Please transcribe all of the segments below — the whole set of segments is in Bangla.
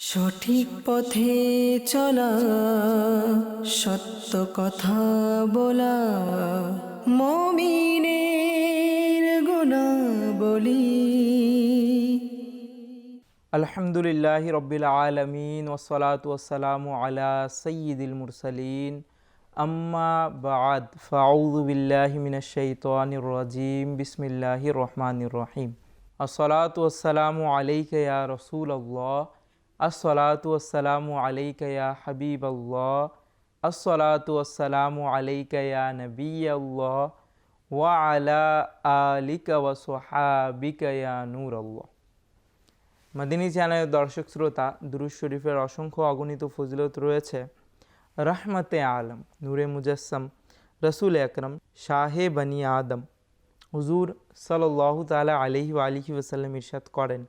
সঠিক পথে চলা, সত্য কথা বলা, মমিনের গুণা বলি আলহামদুলিল্লাহ রব্বিল আলমিন ওসলাত ওসালাম আলা সঈদুল মুরসালিন। আম্মা বাদ, ফাউযু বিল্লাহি মিনাশ শাইতানির রাজিম, বিসমিল্লাহির রহমানির রহিম। আসসালাত ওয়াসসালামু আলাইকা ইয়া রাসূলুল্লাহ। আসসালাতু ওয়াসসালামু আলাইকা ইয়া হাবিবাল্লাহ, আসসালাতু ওয়াসসালামু আলাইকা ইয়া নবিয়াল্লাহ, ওয়া আলা আলিকা ওয়া সুহাবিকা ইয়া নূরাল্লাহ। মাদিনী চ্যানেলের দর্শক শ্রোতা দুরুজ শরীফের অসংখ্য অগণিত ফজিলত রয়েছে। রহমতে আলম, নূরে মুজাসম রসুল আকরম, শাহে বনি আদম, হুজুর সাল্লাহ তালা আলহি আলিহি ওসাল্লাম ইরশাদ করেন।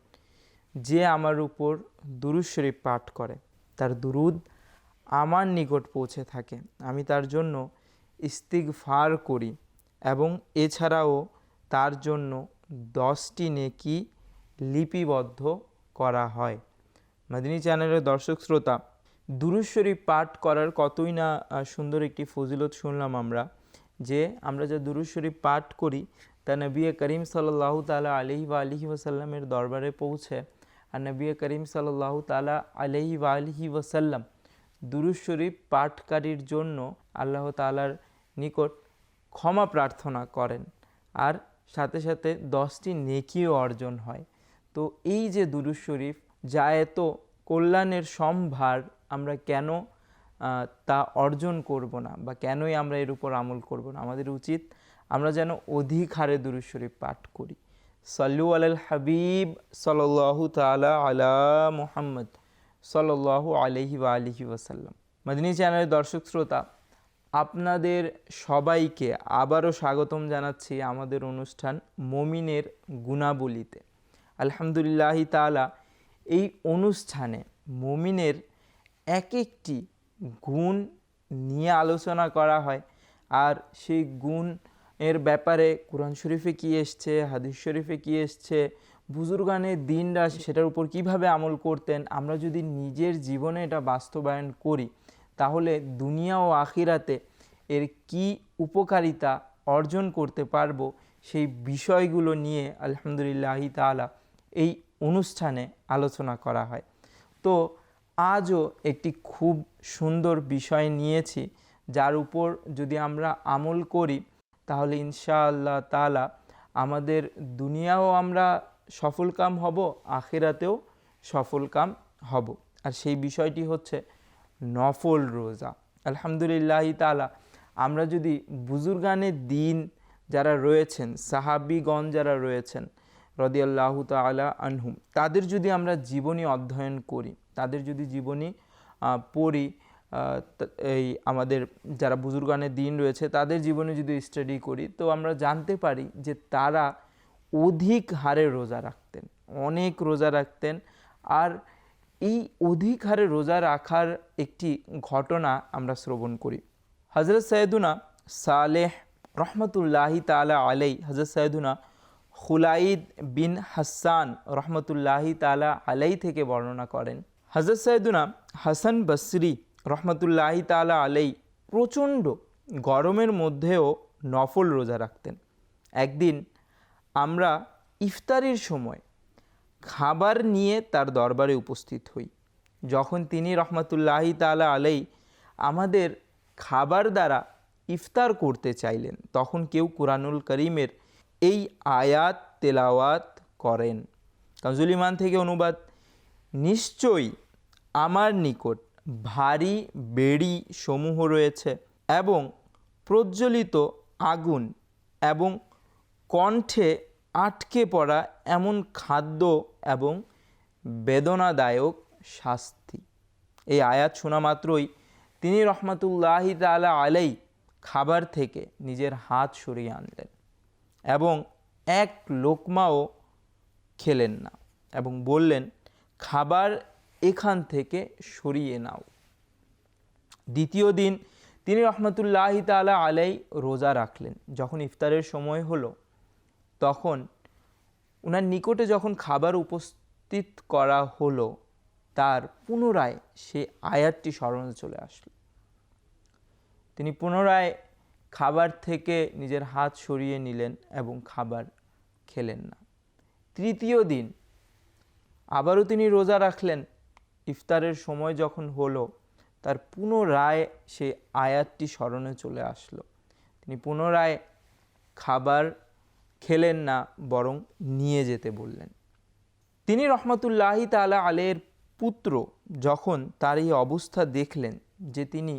যে আমার উপর দুরুজ শরীফ পাঠ করে, তার দুরুদ আমার নিকট পৌঁছে থাকে। আমি তার জন্য ইস্তিগফার করি এবং এছাড়াও তার জন্য দশটি নেকি লিপিবদ্ধ করা হয়। মাদিনী চ্যানেলের দর্শক শ্রোতা দুরুজ শরীফ পাঠ করার কতই না সুন্দর একটি ফজিলত শুনলাম আমরা, যে আমরা যা দুরুজ শরীফ পাঠ করি, তা নবী করিম সাল্লাহ তালা আলহি বা আলহি ওসাল্লামের দরবারে পৌঁছে আর নবী করিম সাল্লাহ তালা আলহি আলহি ওসাল্লাম দুরুজ শরীফ পাঠকারীর জন্য আল্লাহ তালার নিকট ক্ষমা প্রার্থনা করেন। আর সাথে সাথে দশটি নেকিও অর্জন হয়। তো এই যে দুরুজ শরীফ, যা এত কল্যাণের সম্ভার, আমরা কেন তা অর্জন করব না বা কেনই আমরা এর উপর আমল করব না? আমাদের উচিত আমরা যেন অধিক হারে দুরুজ শরীফ পাঠ করি। সাল্লু আলাল হাবিব সাল্লাল্লাহু তাআলা আলা মুহাম্মদ সাল্লাল্লাহু আলাইহি ওয়া আলিহি ওয়াসাল্লাম। মদিনী চ্যানেলের দর্শক শ্রোতা, আপনাদের সবাইকে আবারও স্বাগতম জানাচ্ছি আমাদের অনুষ্ঠান মমিনের গুণাবলিতে। আলহামদুলিল্লাহি তাআলা, এই অনুষ্ঠানে মমিনের এক একটি গুণ নিয়ে আলোচনা করা হয়। আর সেই গুণ এর ব্যাপারে কোরআন শরীফে কি এসছে, হাদিস শরীফে কি এসছে বুজুর্গানের দিনরা সেটার উপর কীভাবে আমল করতেন, আমরা যদি নিজের জীবনে এটা বাস্তবায়ন করি, তাহলে দুনিয়া ও আখিরাতে এর কি উপকারিতা অর্জন করতে পারব, সেই বিষয়গুলো নিয়ে আলহামদুলিল্লাহ তাআলা এই অনুষ্ঠানে আলোচনা করা হয়। তো আজও একটি খুব সুন্দর বিষয় নিয়েছি, যার উপর যদি আমরা আমল করি তাহলে ইনশাআল্লাহ তালা আমাদের দুনিয়াও আমরা সফলকাম হব, আখেরাতেও সফলকাম হব। আর সেই বিষয়টি হচ্ছে নফল রোজা। আলহামদুলিল্লাহ তালা আমরা যদি বুজুর্গানের দিন যারা রয়েছেন, সাহাবিগণ যারা রয়েছেন, রদিয়াল্লাহ তালা আনহুম, তাদের যদি আমরা জীবনী অধ্যয়ন করি, তাদের যদি জীবনী পড়ি এই আমাদের যারা বুজুর্গানের দিন রয়েছে, তাদের জীবনে যদি স্টাডি করি, তো আমরা জানতে পারি যে তারা অধিক হারে রোজা রাখতেন, অনেক রোজা রাখতেন। আর এই অধিক হারে রোজা রাখার একটি ঘটনা আমরা শ্রবণ করি। হজরত সৈয়দুনা সালেহ রহমতুল্লাহি তালা আলাই হজরত সৈয়দুনা খুলাইদ বিন হাসান রহমতুল্লাহি তালা আলাই থেকে বর্ণনা করেন। হজরত সৈয়দুনা হাসান বসরি রহমতুল্লাহি তালা আলাই প্রচণ্ড গরমের মধ্যেও নফল রোজা রাখতেন। একদিন আমরা ইফতারির সময় খাবার নিয়ে তার দরবারে উপস্থিত হই। যখন তিনি রহমতুল্লাহি তালা আলাই আমাদের খাবার দ্বারা ইফতার করতে চাইলেন, তখন কেউ কুরআনুল করিমের এই আয়াত তেলাওয়াত করেন। কাজুল ইমান থেকে অনুবাদ, নিশ্চয়ই আমার নিকট ভারী বেড়ি সমূহ রয়েছে এবং প্রজ্বলিত আগুন এবং কণ্ঠে আটকে পড়া এমন খাদ্য এবং বেদনাদায়ক শাস্তি। এই আয়াত শোনা মাত্রই তিনি রহমতুল্লাহি তালা আলাই খাবার থেকে নিজের হাত সরিয়ে আনলেন এবং এক লোকমাও খেলেন না এবং বললেন, খাবার এখান থেকে সরিয়ে নাও। দ্বিতীয় দিন তিনি রহমতুল্লাহ তালা আলাই রোজা রাখলেন। যখন ইফতারের সময় হলো, তখন ওনার নিকটে যখন খাবার উপস্থিত করা হলো, তার পুনরায় সে আয়াতটি স্মরণে চলে আসলো। তিনি পুনরায় খাবার থেকে নিজের হাত সরিয়ে নিলেন এবং খাবার খেলেন না। তৃতীয় দিন আবারও তিনি রোজা রাখলেন। ইফতারের সময় যখন হলো, তার পুনরায় সে আয়াতটি স্মরণে চলে আসলো। তিনি পুনরায় খাবার খেলেন না, বরং নিয়ে যেতে বললেন। তিনি রহমতুল্লাহি তালা আলের পুত্র যখন তার এই অবস্থা দেখলেন যে তিনি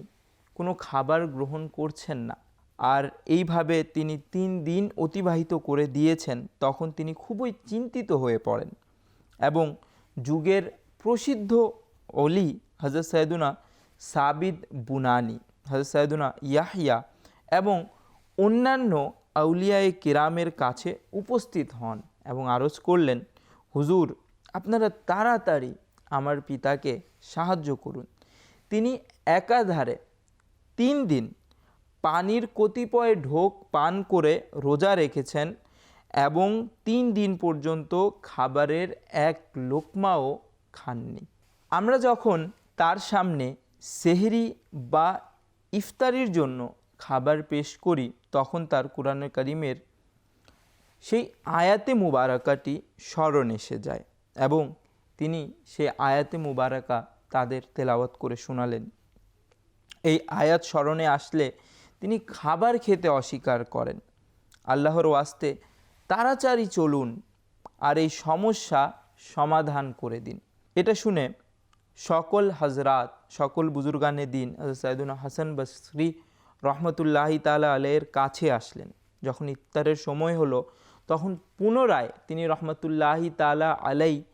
কোনো খাবার গ্রহণ করছেন না, আর এইভাবে তিনি তিন দিন অতিবাহিত করে দিয়েছেন, তখন তিনি খুবই চিন্তিত হয়ে পড়েন এবং যুগের প্রসিদ্ধ অলি হজরত সৈয়দুনা সাবিদ বুনানি হজরত সৈয়দুনা ইয়াহিয়া এবং অন্যান্য আউলিয়ায় কেরামের কাছে উপস্থিত হন এবং আরজ করলেন, হুজুর, আপনারা তাড়াতাড়ি আমার পিতাকে সাহায্য করুন। তিনি একাধারে তিন দিন পানির কতিপয় ঢোক পান করে রোজা রেখেছেন এবং তিন দিন পর্যন্ত খাবারের এক লোকমাও খাননি। আমরা যখন তার সামনে সেহরি বা ইফতারির জন্য খাবার পেশ করি, তখন তার কোরআন করিমের সেই আয়াতে মুবারাকাটি স্মরণ এসে যায় এবং তিনি সেই আয়াতে মুবারাকা তাদের তেলাওয়াত করে শোনালেন। এই আয়াত স্মরণে আসলে তিনি খাবার খেতে অস্বীকার করেন। আল্লাহর ওয়াস্তে, তাড়াতাড়ি চলুন আর এই সমস্যা সমাধান করে দিন। এটা শুনে সকল হজরাত, সকল বুজুর্গানে দিন সাইদুল হাসান বসরি রহমতুল্লাহি তালা আলের কাছে আসলেন। যখন ইফতারের সময় হলো, তখন পুনরায় তিনি রহমতুল্লাহি তালা আলাই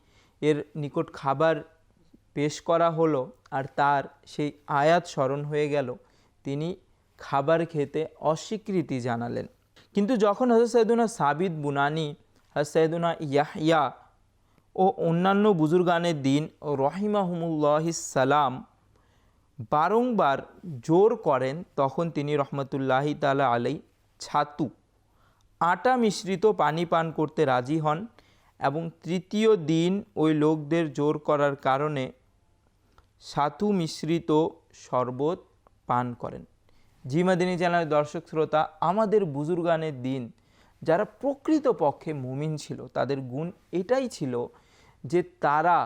এর নিকট খাবার পেশ করা হলো আর তার সেই আয়াত স্মরণ হয়ে গেল। তিনি খাবার খেতে অস্বীকৃতি জানালেন। কিন্তু যখন হজরত সৈদুনা সাবিদ বুনানি হজরত সৈদুনা ইয়াহিয়া ও অন্যান্য বুজুর্গানের দিন রহিমাহমুল্লাহিসাল্লাম বারংবার জোর করেন, তখন তিনি রহমতুল্লাহি তালা আলাই ছাতু, আটা মিশ্রিত পানি পান করতে রাজি হন এবং তৃতীয় দিন ওই লোকদের জোর করার কারণে সাতু মিশ্রিত শরবত পান করেন। জিমাদিনী চ্যানেলের দর্শক শ্রোতা, আমাদের বুজুর্গানের দিন যারা প্রকৃত পক্ষে মুমিন ছিল, তাদের গুণ এটাই ছিল যে তারা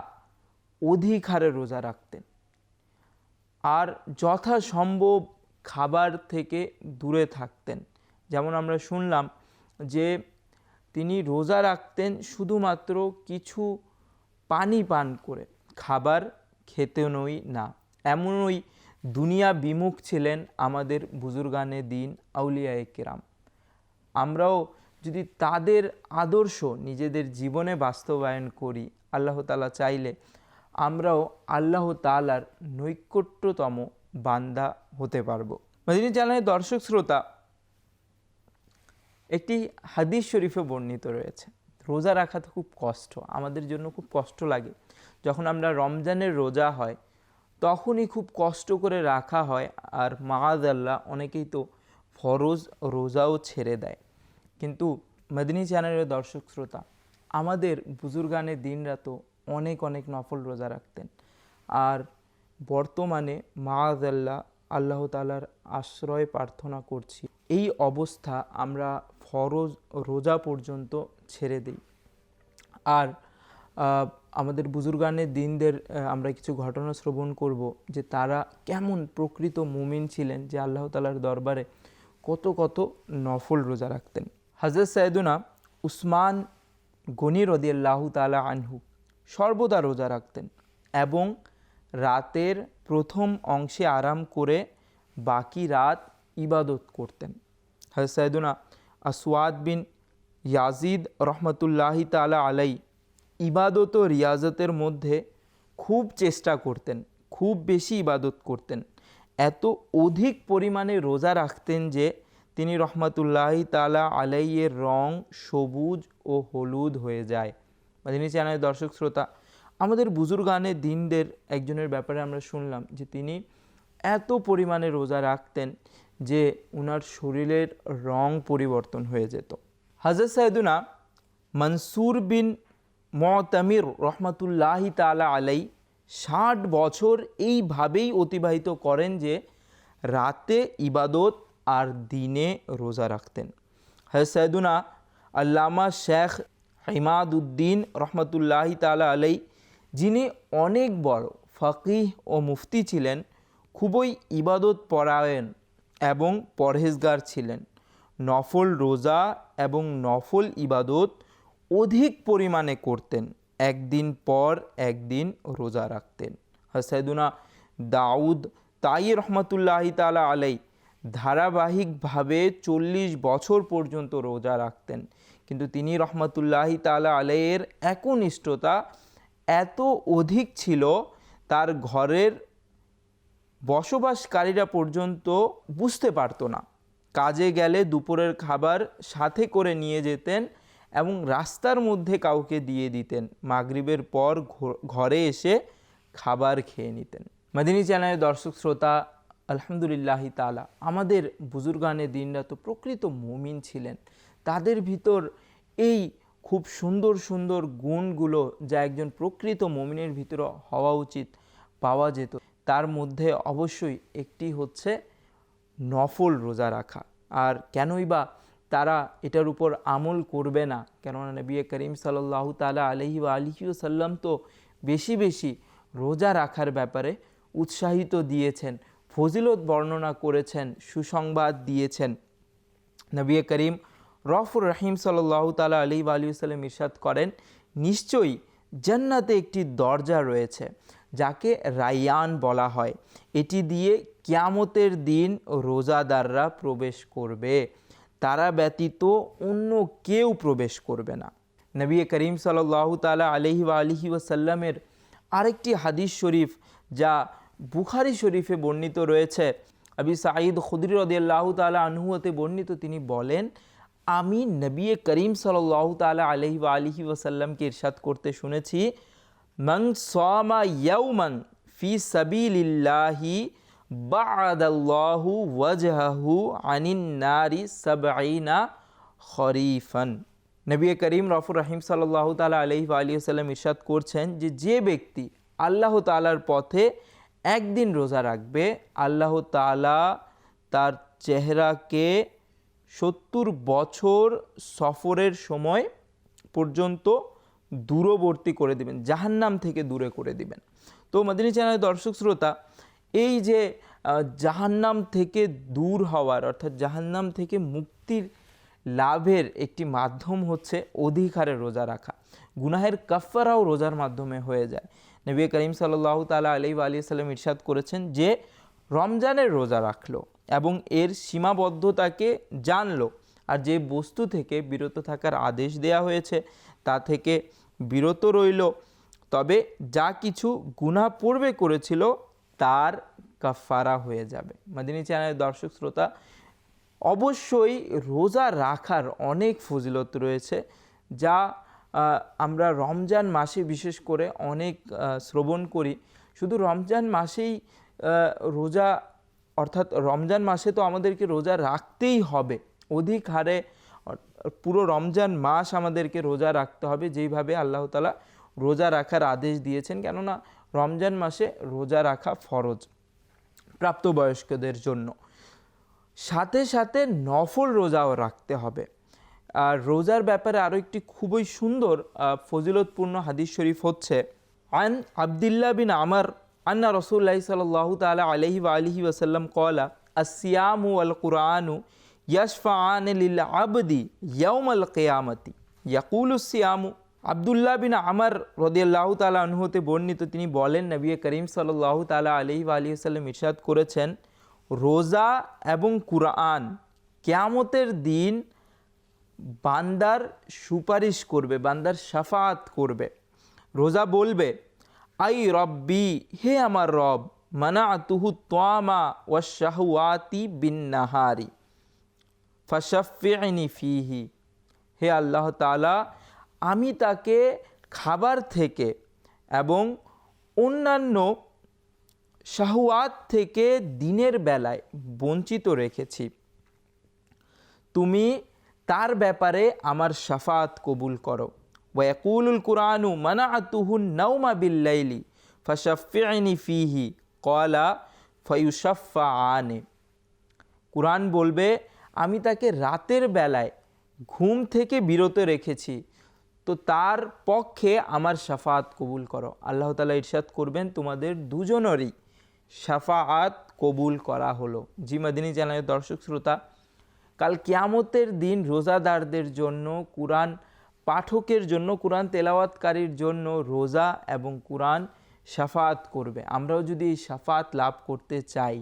অধিক হারে রোজা রাখতেন। আর যথাসম্ভব খাবার থেকে দূরে থাকতেন। যেমন আমরা শুনলাম যে তিনি রোজা রাখতেন শুধুমাত্র কিছু পানি পান করে, খাবার খেতেনই না। এমনই দুনিয়া বিমুখ ছিলেন আমাদের বুজুর্গানে দিন আউলিয়ায়ে কেরাম। আমরাও যদি তাদের আদর্শ নিজেদের জীবনে বাস্তবায়ন করি আল্লাহ তালা চাইলে আমরাও আল্লাহ তালার নৈকট্যতম বান্দা হতে পারব। মদিনী চ্যানেলের দর্শক শ্রোতা, একটি হাদিস শরীফে বর্ণিত রয়েছে, রোজা রাখা তো খুব কষ্ট, আমাদের জন্য খুব কষ্ট লাগে। যখন আমরা রমজানের রোজা হয়, তখনই খুব কষ্ট করে রাখা হয়, আর মাহাদ আল্লাহ অনেকেই তো ফরজ রোজাও ছেড়ে দেয়। কিন্তু মদিনী চ্যানেলের দর্শক শ্রোতা আমাদের বুজুর্গানের দিনরা তো অনেক অনেক নফল রোজা রাখতেন। আর বর্তমানে মাহাদ আল্লাহ তালার আশ্রয় প্রার্থনা করছি। এই অবস্থা আমরা ফরজ রোজা পর্যন্ত ছেড়ে দিই। আর আমাদের বুজুর্গানের দিনদের আমরা কিছু ঘটনা শ্রবণ করব যে তারা কেমন প্রকৃত মুমিন ছিলেন যে আল্লাহ তালার দরবারে কত কত নফল রোজা রাখতেন। হজরত সাইদুনা উসমান গনি রদিয়াল্লাহু তালা আনহু সর্বদা রোজা রাখতেন এবং রাতের প্রথম অংশে আরাম করে বাকি রাত ইবাদত করতেন। হজরত সাইদুনা আসওয়াদ বিন ইয়াজিদ রহমতুল্লাহি তালা আলাই ইবাদত ও রিয়াজতের মধ্যে খুব চেষ্টা করতেন, খুব বেশি ইবাদত করতেন। এত অধিক পরিমাণে রোজা রাখতেন যে তিনি রহমতুল্লাহি তালা আলাইয়ের রং সবুজ ও হলুদ হয়ে যায়। মাদিনী চ্যানেলের দর্শক শ্রোতা। আমাদের বুজুর্গানের দিনদের একজনের ব্যাপারে আমরা শুনলাম যে তিনি এত পরিমাণে রোজা রাখতেন যে উনার শরীরের রং পরিবর্তন হয়ে যেত। হাজরত সাইদুনা মনসুর বিন মতামির রহমতুল্লাহি তালা আলাই ষাট বছর এইভাবেই অতিবাহিত করেন যে রাতে ইবাদত আর দিনে রোজা রাখতেন। হ্যাঁ সৈদুনা আল্লামা শেখ হিমাদুদ্দিন রহমতুল্লাহি তালা আলাই যিনি অনেক বড় ফকিহ ও মুফতি ছিলেন, খুবই ইবাদত পরায়ণ এবং পরহেজগার ছিলেন। নফল রোজা এবং নফল ইবাদত অধিক পরিমাণে করতেন, একদিন পর একদিন রোজা রাখতেন। হাসাইদুনা দাউদ তাই রহমতুল্লাহি তালা আলাই ধারাবাহিকভাবে চল্লিশ বছর পর্যন্ত রোজা রাখতেন। কিন্তু তিনি রহমতুল্লাহি তালা আলাইয়ের একনিষ্ঠতা এত অধিক ছিল, তার ঘরের বসবাসকারীরা পর্যন্ত বুঝতে পারতো না। কাজে গেলে দুপুরের খাবার সাথে করে নিয়ে যেতেন এবং রাস্তার মধ্যে কাউকে দিয়ে দিতেন। মাগরিবের পর ঘরে এসে খাবার খেয়ে নিতেন। মাদিনী চ্যানেলের দর্শক, শ্রোতা আলহামদুলিল্লাহি তালা আমাদের বুজুর্গানে দিনরা তো প্রকৃত মুমিন ছিলেন। তাদের ভিতর এই খুব সুন্দর সুন্দর গুণগুলো যা একজন প্রকৃত মুমিনের ভিতরে হওয়া উচিত, পাওয়া যেত, তার মধ্যে অবশ্যই একটি হচ্ছে নফল রোজা রাখা। আর কেনই বা তারা এটার উপর আমল করবে না, কেননা নবী করিম সাল্লাহ তালা আলহি বা আলহি সাল্লাম তো বেশি বেশি রোজা রাখার ব্যাপারে উৎসাহিত দিয়েছেন। ফজিলত বর্ণনা করেছেন, সুসংবাদ দিয়েছেন। নবী করিম রফুর রহিম সাল্লাহ তালা আলী সাল্লাম ইরশাদ করেন, নিশ্চয়ই জান্নাতে একটি দরজা রয়েছে, যাকে রায়ান বলা হয়। এটি দিয়ে কিয়ামতের দিন রোজাদাররা প্রবেশ করবে। তারা ব্যতীত অন্য কেউ প্রবেশ করবে না। নবী করিম সাল্লাহ তালা আলহি আলহি ওয়াসাল্লামের আরেকটি হাদিস শরীফ, যা বুখারি শরীফে বর্ণিত রয়েছে, আবি সাঈদ খুদরি রদিয়াল্লাহ তালা আনহুতে বর্ণিত তিনি বলেন, আমি নবী করিম সাল্লাহ তালা আলহি আলহি ওসাল্লামকে ইরশাদ করতে শুনেছি মং সামা ইয়ৌমন ফি সাবিলিল্লাহি বাদাল্লাহু ওয়াজহাহু আনিন নারি সাবঈনা খরিফান। নবী করিম রফুর রহিম সাল্লাহ তালা আলহি আলী সাল্লাম ইরশাদ করছেন যে যে ব্যক্তি আল্লাহ তালার পথে একদিন রোজা রাখবে, আল্লাহ তালা তার চেহারাকে সত্তর বছর সফরের সময় পর্যন্ত দূরবর্তী করে দিবেন, জাহান্নাম থেকে দূরে করে দিবেন। তো মাদিনী চ্যানেলের দর্শক শ্রোতা, এই যে জাহান্নাম থেকে দূর হওয়ার, অর্থাৎ জাহান্নাম থেকে মুক্তির লাভের একটি মাধ্যম হচ্ছে অধিকারে রোজা রাখা। গুনাহের কাফারাও রোজার মাধ্যমে হয়ে যায়। নবী করিম সাল্লাহ তালা আলি সাল্লাম ইরশাদ করেছেন যে রমজানের রোজা রাখল এবং এর সীমাবদ্ধতাকে জানলো। আর যে বস্তু থেকে বিরত থাকার আদেশ দেয়া হয়েছে, তা থেকে বিরত রইল। তবে যা কিছু গুনাহ পূর্বে করেছিল, তার কাফারা হয়ে যাবে। মাদিনী চ্যানেলের দর্শক শ্রোতা, অবশ্যই রোজা রাখার অনেক ফজিলত রয়েছে, যা আমরা রমজান মাসে বিশেষ করে অনেক শ্রবণ করি। শুধু রমজান মাসেই রোজা, অর্থাৎ রমজান মাসে তো আমাদেরকে রোজা রাখতেই হবে। অধিক হারে পুরো রমজান মাস আমাদেরকে রোজা রাখতে হবে, যেইভাবে আল্লাহ তালা রোজা রাখার আদেশ দিয়েছেন। কেননা রমজান মাসে রোজা রাখা ফরজ প্রাপ্তবয়স্কদের জন্য। সাথে সাথে নফল রোজাও রাখতে হবে। আর রোজার ব্যাপারে আরও একটি খুবই সুন্দর ফজিলতপূর্ণ হাদিস শরীফ হচ্ছে, আন আবদুল্লাহ বিন আমার আন্না রসুল্লাহ সাল্লাহ তালা আলহি আলহি ওসাল্লাম কলা আসিয়ামু আল কুরআনু ইয়াশফাআন লিল আবদি ইয়াউম আল কেয়ামতি। ইয়াকুল সিয়ামু আবদুল্লাহ বিন আমার রদিয়াল্লাহ তালা আনহুতে বর্ণিত তিনি বলেন, নবী করিম সাল্লাহ তালা আলহি আলহি সাল্লাম ইরশাদ করেছেন, রোজা এবং কুরআন কেয়ামতের দিন বান্দার সুপারিশ করবে, বান্দার সাফাত করবে। রোজা বলবে, আই রব্বি, হে আমার রব মানা তুহু তোয়ামা ও শাহওয়াতি বিন নাহারি ফাশাফিনি ফিহি। হে আল্লাহ তালা আমি তাকে খাবার থেকে এবং অন্যান্য শাহওয়াত থেকে দিনের বেলায় বঞ্চিত রেখেছি। তুমি তার ব্যাপারে আমার শাফাত কবুল করো। ওয়াকুলুল কুরআনু মানা নাউমা বিল্লাইলি ফাশাফিআনি ফিহি কলা ফয়ুসাফা আনে কোরআন বলবে, আমি তাকে রাতের বেলায় ঘুম থেকে বিরত রেখেছি, তো তার পক্ষে আমার শাফাত কবুল করো। আল্লাহ তালা ইরশাদ করবেন, তোমাদের দুজনেরই শাফাআত কবুল করা হলো। জি মাদিনী চ্যানেলের দর্শক, শ্রোতা কাল কিয়ামতের দিন রোজাদারদের জন্য, কোরআন পাঠকের জন্য, কোরআন তেলাওয়াতকারীর জন্য রোজা এবং কোরআন শাফাত করবে। আমরাও যদি এই শাফাত লাভ করতে চাই,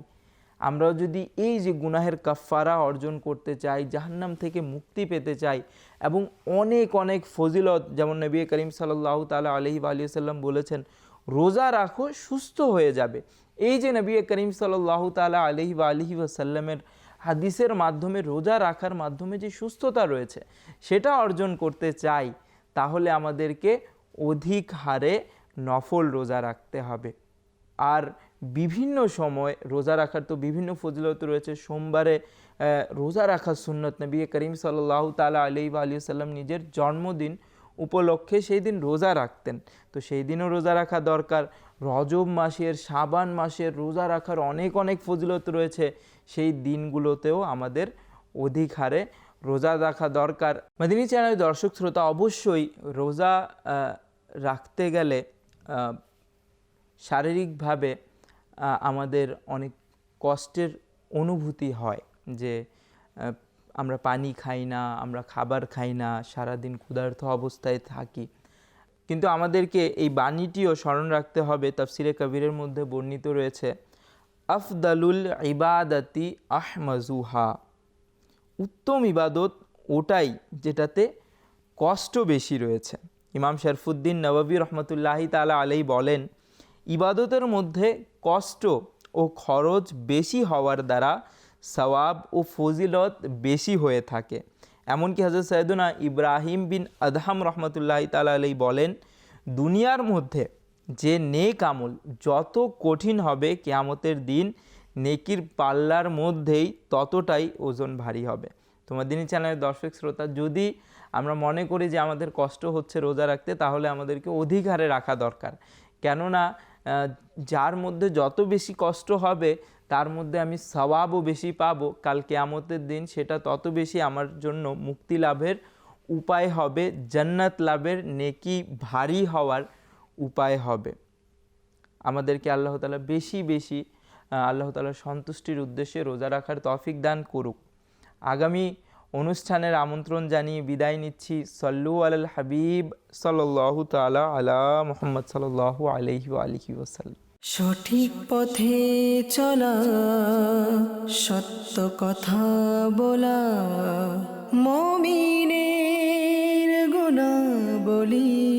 আমরাও যদি এই যে গুনাহের কাফারা অর্জন করতে চাই, জাহান্নাম থেকে মুক্তি পেতে চাই এবং অনেক অনেক ফজিলত, যেমন নবী করিম সাল্লাহ তালা আলহি আলিয়া সাল্লাম বলেছেন, রোজা রাখো, সুস্থ হয়ে যাবে। এই যে নবী করিম সাল্লাহ তালা আলহি আলহি ওয়াসাল্লামের হাদিসের মাধ্যমে, রোজা রাখার মাধ্যমে যে সুস্থতা রয়েছে, সেটা অর্জন করতে চাই, তাহলে আমাদেরকে অধিক হারে নফল রোজা রাখতে হবে। আর বিভিন্ন সময় রোজা রাখার তো বিভিন্ন ফজিলত রয়েছে। সোমবারে রোজা রাখার সুন্নত। নবী করিম সাল্লাহ তালা আলি বা আলী সাল্লাম নিজের জন্মদিন উপলক্ষে সেই দিন রোজা রাখতেন। তো সেই দিনও রোজা রাখা দরকার। রজব মাসের সাবান মাসের রোজা রাখার অনেক অনেক ফজিলত রয়েছে। সেই দিনগুলোতেও আমাদের অধিক হারে রোজা রাখা দরকার। মাদিনী চ্যানেলের দর্শক শ্রোতা, অবশ্যই রোজা রাখতে গেলে শারীরিকভাবে আমাদের অনেক কষ্টের অনুভূতি হয় যে আমরা পানি খাই না, আমরা খাবার খাই না, সারাদিন ক্ষুধার্ত অবস্থায় থাকি। কিন্তু আমাদেরকে এই বাণীটিও স্মরণ রাখতে হবে, তাফসিরে কবিরের মধ্যে বর্ণিত রয়েছে, আফদালুল ইবাদাতি আহমাজুহা। উত্তম ইবাদত ওটাই যেটাতে কষ্ট বেশি রয়েছে। ইমাম শরফুদ্দিন নবাবী রহমতুল্লাহি তালা আলাই বলেন, ইবাদতের মধ্যে কষ্ট ও খরচ বেশি হওয়ার দ্বারা সওয়াব ও ফজিলত বেশি হয়ে থাকে। এমনকি হজরত সৈয়দুনা ইব্রাহিম বিন আদহাম রহমতুল্লাহি তালা আলাই বলেন, দুনিয়ার মধ্যে যে নেক আমল যত কঠিন হবে কেয়ামতের দিন, নেকির পাল্লার মধ্যেই ততটাই ওজন ভারী হবে। তোমার দিনই চ্যানেলের দর্শক শ্রোতা, যদি আমরা মনে করি যে আমাদের কষ্ট হচ্ছে রোজা রাখতে, তাহলে আমাদেরকে অধিক হারে রাখা দরকার। কেননা যার মধ্যে যত বেশি কষ্ট হবে তার মধ্যে আমি সওয়াবও বেশি পাবো। কাল কেয়ামতের দিন সেটা তত বেশি আমার জন্য মুক্তি লাভের উপায় হবে। জান্নাত লাভের নেকি ভারী হওয়ার উপায় হবে। আমাদেরকে আল্লাহ তালা বেশি বেশি আল্লাহ তালার সন্তুষ্টির উদ্দেশ্যে রোজা রাখার তফিক দান করুক। আগামী অনুষ্ঠানের আমন্ত্রণ জানিয়ে বিদায় নিচ্ছি। সল্লু আল হাবিব সাল্লাল্লাহু তাআলা আলা মোহাম্মদ সাল্লাল্লাহু আলাইহি আলহি ওসাল্লাম সঠিক পথে চলা সত্য কথা বলা মমিনের গুণা বলি